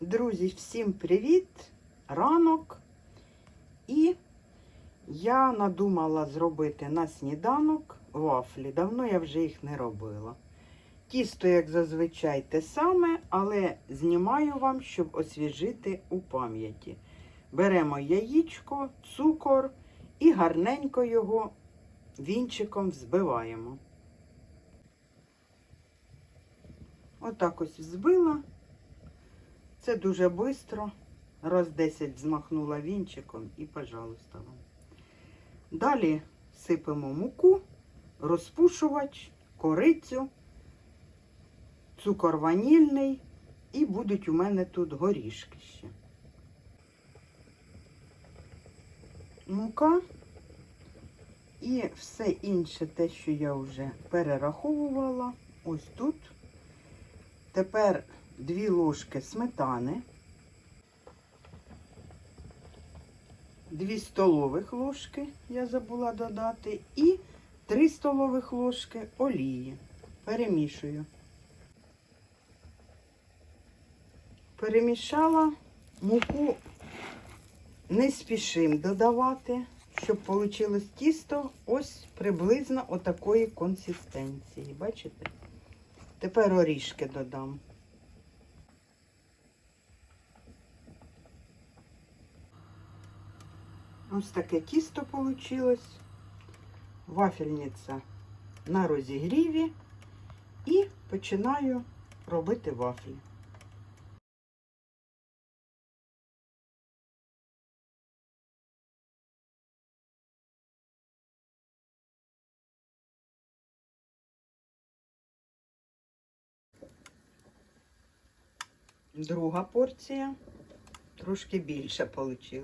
Друзі, всім привіт! Ранок. І я надумала зробити на сніданок вафлі. Давно я вже їх не робила. Тісто, як зазвичай, те саме, але знімаю вам, щоб освіжити у пам'яті. Беремо яєчко, цукор і гарненько його вінчиком взбиваємо. Отак ось взбила. Це дуже швидко. Раз 10 змахнула вінчиком і, пожалуйста, вам. Далі сипемо муку, розпушувач, корицю, цукор ванільний і будуть у мене тут горішки ще. Мука і все інше, те, що я вже перераховувала, ось тут. Тепер 2 ложки сметани, 2 столових ложки, я забула додати, і 3 столових ложки олії. Перемішую. Перемішала муку, не спішим додавати, щоб вийшло тісто ось приблизно отакої консистенції. Бачите? Тепер орішки додам. Ось таке тісто вийшло. Вафельниця на розігріві. І починаю робити вафлі. Друга порція. Трошки більше вийшло.